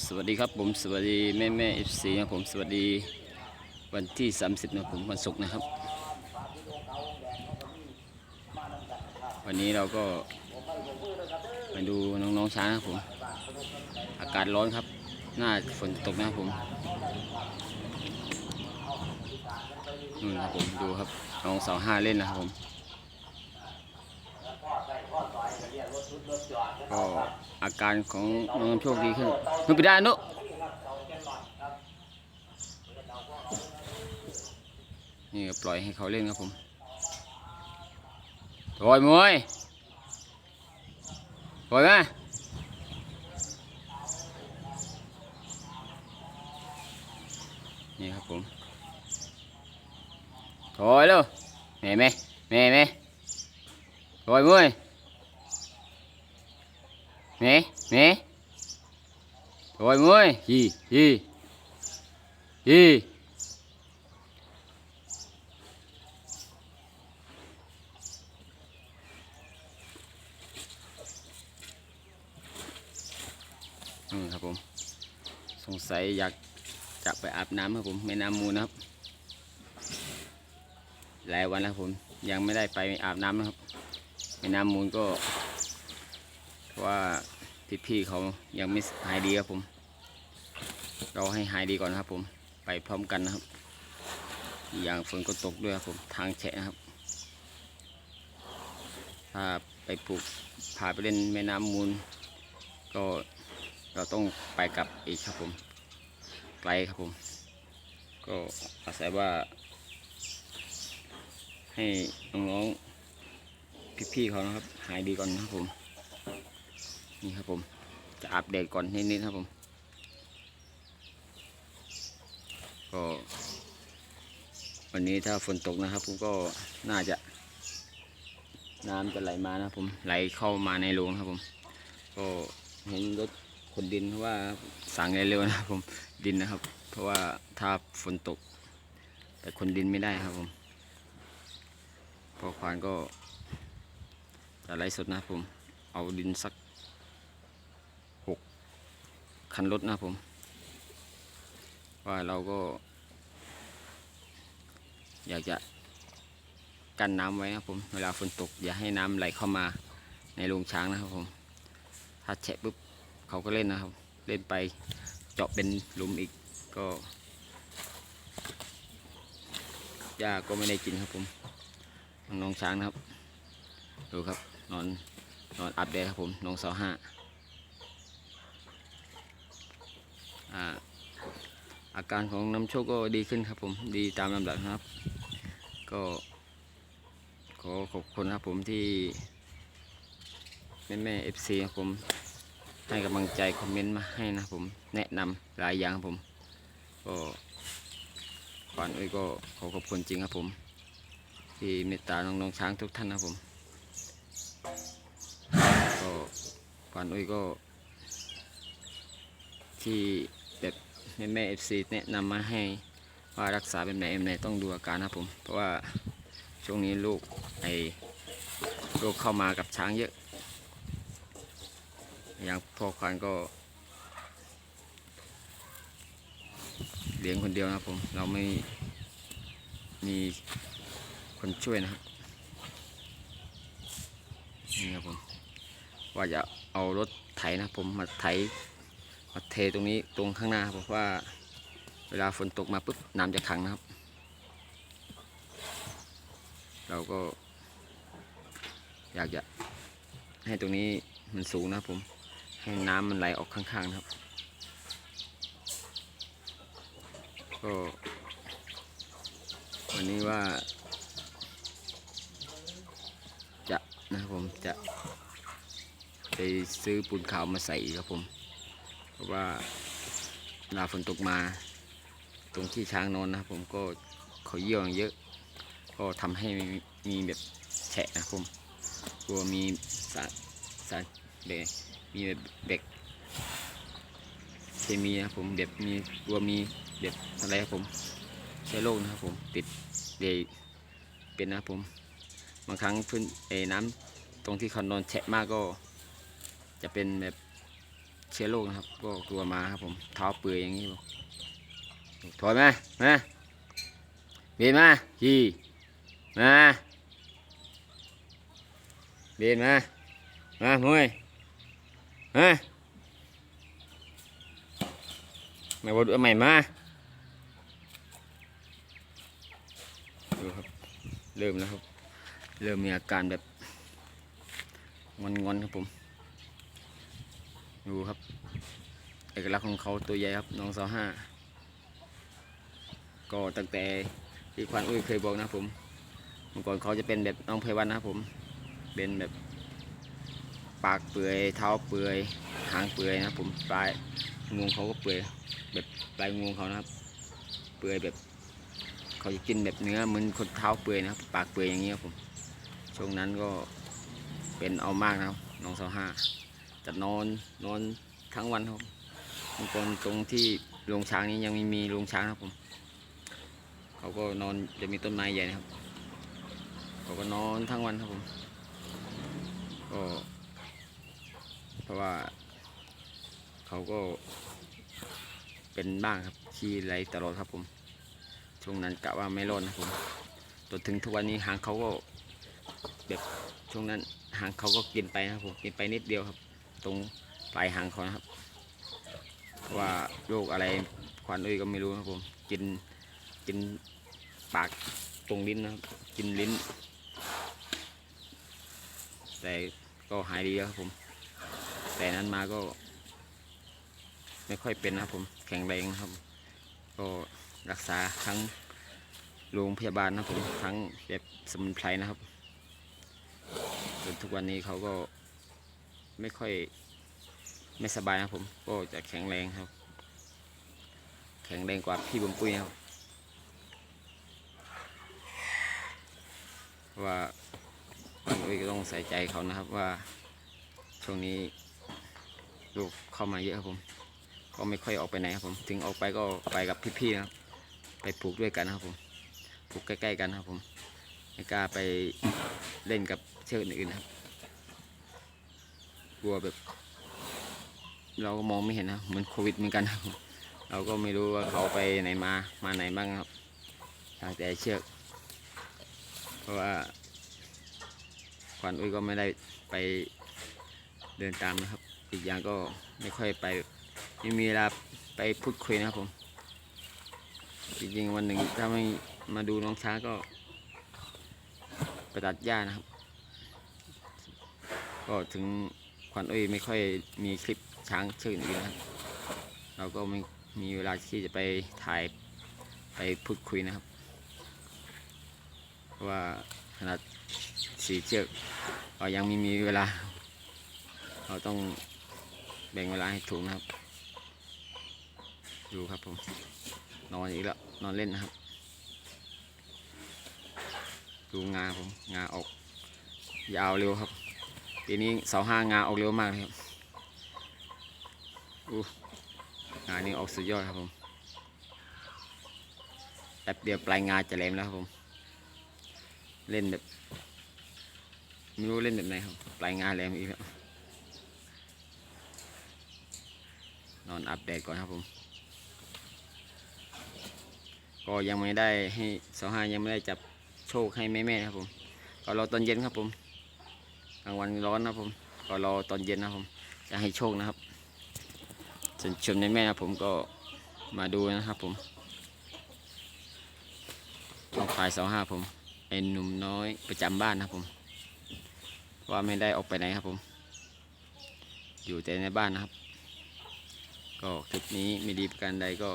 สวัสดีครับผมสวัสดีแม่แม่เอฟซีครับผมสวัสดีวันที่ 30นะผมวันศุกร์นะครับ วันนี้เราก็มาดูน้องๆช้างครับผมอากาศร้อนครับ หน่าฝนตกนะครับผมนู่นครับผมดูครับน้องสาวห้าเล่นนะครับผม ก็อาการของน้องโชคดีขึ้นนุ่ไปได้นุนี่ปล่อยให้เขาเล่นครับผมโอยมวยโอยไหมนี่ครับผมโอยลูกแม่แม่แม่แม่โอยมวย แม่แม่โอยมวยฮีฮีฮีอืมครับผมสงสัยอยากจะไปอาบน้ำครับผมแม่น้ำมูลนะครับ หลายวันแล้วผมยังไม่ได้ไปอาบน้ำนะครับแม่น้ำมูลก็เพราะว่พี่ๆเขายังไม่หายดีครับผม เราให้หายดีก่อนนะครับ ผม ไปพร้อมกันนะครับอีกอย่างฝนก็ตกด้วยครับผม ทางแฉะนะครับ ถ้าไปปลูกพาไปเล่นแม่น้ำมูล ก็เราต้องไปกลับอีกครับผม ไกลครับผม ก็อาศัยว่า ให้น้องๆพี่ๆเขานะครับ หายดีก่อนนะครับผม นี่ครับผม จะอัปเดตก่อนนิดๆครับผม ก็วันนี้ถ้าฝนตกนะครับ ผมก็น่าจะ น้ำจะไหลมานะครับผมไหลเข้ามาในโรงครับผม ก็เห็นรถขนดินเพราะว่าสั่งเร็วๆนะครับผมดินนะครับ เพราะว่าถ้าฝนตก แต่ขนดินไม่ได้ครับผมพอควานก็จะไล่สดนะครับผม เอาดินสัก คันรถนะผมว่าเราก็ อยากจะกันน้ำไว้นะผมเวลาฝนตก อย่าให้น้ำไหลเข้ามาในโรงช้างนะครับผมถ้าแฉะปุ๊บเขาก็เล่นนะครับ เล่นไปเจาะเป็นหลุมอีกก็หญ้าก็ไม่ได้กินครับผมน้องช้างนะครับ ดูครับ นอนนอนอัปเดตครับผมน้องสาวห้า อาการของน้ำโชคก็ดีขึ้นครับผมดีตามลำดับครับ ก็ขอขอบคุณครับผมที่แม่แม่เอฟซีครับผมให้กำลังใจคอมเมนต์มาให้นะผมแนะนำหลายอย่างครับผม ก็ก่อนอื่นก็ขอขอบคุณจริงครับผม ที่เมตตาน้องๆช้างทุกท่านนะผมก็ก่อนอื่นก็ที่ แม่แม่เอฟซีแนะนำมาให้ว่ารักษาแบบไหนแบบไหนต้องดูอาการนะผม เพราะว่าช่วงนี้ลูกไอโรคเข้ามากับช้างเยอะ อย่างพ่อควานก็เลี้ยงคนเดียวนะผม เราไม่มีคนช่วยนะครับนี่ครับผม ว่าจะเอารถไถนะผมมาไถ มาเทตรงนี้ตรงข้างหน้าครับเพราะว่าเวลาฝนตกมาปุ๊บน้ำจะขังนะครับ เราก็ อยากจะให้ตรงนี้มันสูงนะครับผม ให้น้ำมันไหลออกข้างๆนะครับ ก็วันนี้ว่า จะนะครับผมจะไปซื้อปูนขาวมาใส่ครับผม ราะว่าเวลาฝนตกมาตรงที่ช้างนอนนะครับผมก็เขาเยี่ยวเยอะ ก็ทำให้มีแบบแฉะนะครับผมกลัวมีสารสารเบมีแบบเด็กเคมีนะผมแบบมีกลัวมีแบบอะไรครับผมเชื้อโรคนะครับผมติดเดยเป็นนะครับผมบางครั้งพื้นเอน้ำตรงที่เขานอนแฉะมากก็ จะเป็นแบบ เชื้อโรคนะครับ ก็กลัวมาครับผมเท้าเปื่อยอย่างนี้บอกถอยมามาเบนมาขี่มาเบนมามามวยมาไม่บดเอาใหม่มาดูครับ เริ่มแล้วครับ เริ่มมีอาการแบบงอนๆครับผม ดูครับ เอกลักษณ์ของเขาตัวใหญ่ครับ น้องสาวห้าก็ตั้งแต่ที่ควานอุ้ยเคยบอกนะผมเมื่อก่อนเขาจะเป็นแบบน้องเพวันนะครับผมเป็นแบบปากเปื่อยเท้าเปื่อยหางเปื่อยนะผมปลายงวงเขาก็เปื่อยแบบปลายงวงเขานะครับ เปื่อยแบบเขาจะกินแบบเนื้อเหมือนคนเท้าเปื่อยนะครับปากเปื่อยอย่างเงี้ยครับผมช่วงนั้นก็เป็นเอามากนะครับน้องสาวห้า จะนอนนอนทั้งวันครับเมื่อก่อนตรงที่โรงช้างนี้ยังไม่มีโรงช้างครับผมเขาก็นอนจะมีต้นไม้ใหญ่นะครับเขาก็นอนทั้งวันครับผมก็เพราะว่าเขาก็เป็นบ้างครับขี้ไหลตลอดครับผมช่วงนั้นกะว่าไม่รอดนะครับผมจนถึงทุกวันนี้หางเขาก็แบบช่วงนั้นหางเขาก็กินไปนะครับผมกินไปนิดเดียวครับ ตรงปลายหางเขานะครับ เพราะว่าโรคอะไรควันอุ้ยก็ไม่รู้นะครับผมกินกินปากตรงลิ้นนะครับ กินลิ้น แต่ก็หายดีแล้วครับผม แต่นั้นมาก็ ไม่ค่อยเป็นนะครับผมแข็งแรงครับ ก็รักษาทั้งโรงพยาบาลนะครับผมทั้งแบบสมุนไพรนะครับจนทุกวันนี้เขาก็ ไม่ค่อยไม่สบายนะครับผม ก็จะแข็งแรงครับ แข็งแรงกว่าพี่บุญปุ้ยครับว่าวันอุ้ยก็ต้องใส่ใจเขานะครับว่าช่วงนี้ลูกเข้ามาเยอะครับผม ก็ไม่ค่อยออกไปไหนครับผม ถึงออกไปก็ไปกับพี่ๆนะครับ ไปปลูกด้วยกันนะครับผมปลูกใกล้ ๆ กันนะครับผมไม่กล้าไปเล่นกับเชือกอื่นๆครับ กลัวแบบ เราก็มองไม่เห็นนะเหมือนโควิดเหมือนกัน เราก็ไม่รู้ว่าเขาไปไหนมามาไหนบ้างครับทางแต่เชือก เพราะว่าควันอุ้ยก็ไม่ได้ไปเดินตามนะครับ อีกอย่างก็ไม่ค่อยไปไม่มีเวลาไปพูดคุยนะครับผมจริงๆวันหนึ่งถ้าไม่มาดูน้องช้างก็ไปตัดหญ้านะครับ ก็ถึง ควันเอ้ยไม่ค่อยมีคลิปช้างเชือกอื่นนะครับ เราก็ไม่มีเวลาที่จะไปถ่ายไปพูดคุยนะครับ เพราะว่าขนาดสีเชือกเรายังไม่มีเวลา เราต้องแบ่งเวลาให้ถูกนะครับ ดูครับผม นอนอีกแล้ว นอนเล่นนะครับ ดูงาผม งาออก ยาวเร็วครับ ปีนี้เสาห้างาออกเร็วมากเลยครับอู้งานี่ออกสุดยอดครับผมแป๊บเดียวปลายงาจะแหลมแล้วครับผม เล่นแบบไม่รู้เล่นแบบไหนครับ ปลายงาแหลมอีกแล้ว นอนอัปเดตก่อนครับผม ก็ยังไม่ได้ให้สองห้ายังไม่ได้จับโชคให้แม่ๆครับผม ก็รอตอนเย็นครับผม กลางวันร้อนนะผมก็รอตอนเย็นนะผมจะให้โชคนะครับส่วนชมแม่ๆนะผมก็มาดูนะครับผมช่องฝ่ายสองห้าผมไอ้หนุ่มน้อยประจำบ้านนะผม ว่าไม่ได้ออกไปไหนครับผม อยู่แต่ในบ้านนะครับ ก็คลิปนี้ไม่ดีประการใดก็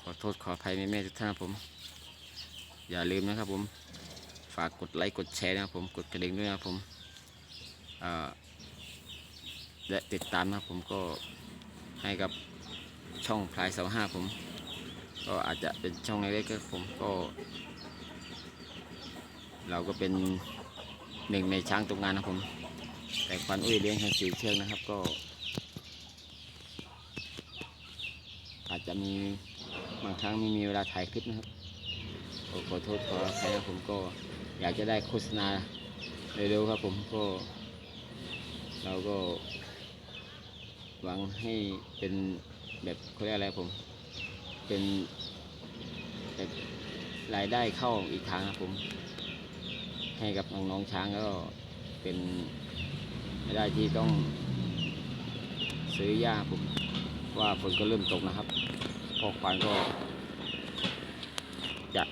ขอโทษขออภัยแม่ๆทุกท่านผม อย่าลืมนะครับผม ฝากกดไลค์กดแชร์นะครับผมกดกระดิ่งด้วยนะครับผมและติดตามนะครับผมก็ให้กับช่องพลายเสาห้าผม ก็อาจจะเป็นช่องเล็กๆผมก็ เราก็เป็นหนึ่งในช้างตกงานนะผม แต่ควันอุ้ยเลี้ยงแค่สี่เชือกนะครับก็ อาจจะมีบางครั้งไม่มีเวลาถ่ายคลิปนะครับขอโทษขออภัยนะผมก็ อยากจะได้โฆษณาเร็วๆครับผมก็ เราก็ หวังให้เป็นแบบเขาเรียกอะไรผม เป็นแบบรายได้เข้าอีกทางครับผม ให้กับน้องๆช้างก็เป็นรายได้ที่ต้องซื้อหญ้าผมว่าฝนก็เริ่มตกนะครับพอควานก็ จะ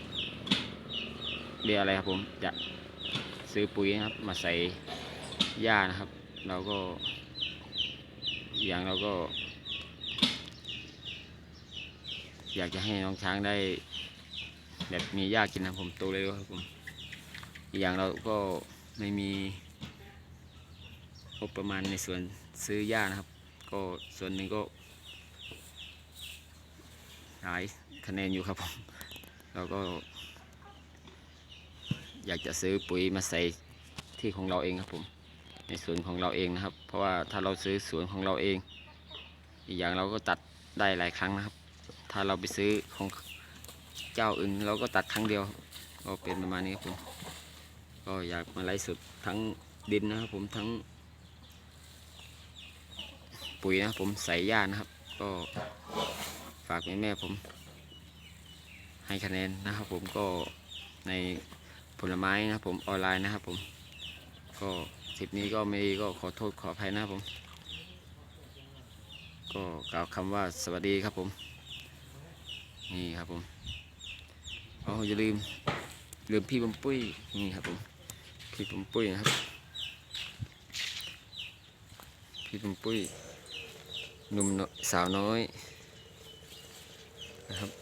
เรียกอะไรครับผมจะซื้อปุ๋ยนะครับ มาใส่หญ้านะครับ เราก็ อย่างเราก็ อยากจะให้น้องช้างได้แบบมีหญ้ากินนะผมโตเร็วครับผมอีกอย่างเราก็ไม่มีงบประมาณในส่วนซื้อหญ้านะครับ ก็ส่วนหนึ่งก็หลายคะแนนอยู่ครับผมเราก็ อยากจะซื้อปุ๋ยมาใส่ที่ของเราเองครับผม ในสวนของเราเองนะครับ เพราะว่าถ้าเราซื้อสวนของเราเอง อีกอย่างเราก็ตัดได้หลายครั้งนะครับ ถ้าเราไปซื้อของเจ้าอื่นเราก็ตัดครั้งเดียวก็เป็นประมาณนี้ครับผมก็อยากมาไล่สุดทั้งดินนะครับผมทั้ง ปุ๋ยนะครับผมใส่หญ้านะครับ ก็ฝากแม่แม่ผมให้คะแนนนะครับผมก็ใน ผลไม้นะครับผมออนไลน์นะครับผมก็คลิปนี้ก็ไม่ดีก็ขอโทษขออภัยนะครับผม ก็กล่าวคำว่าสวัสดีครับผม นี่ครับผมอ๋ออย่าลืมลืมพี่บุ้มปุ้ยนี่ครับผมพี่บุ้มปุ้ยนะครับพี่บุ้มปุ้ยหนุ่มสาวน้อยนะครับ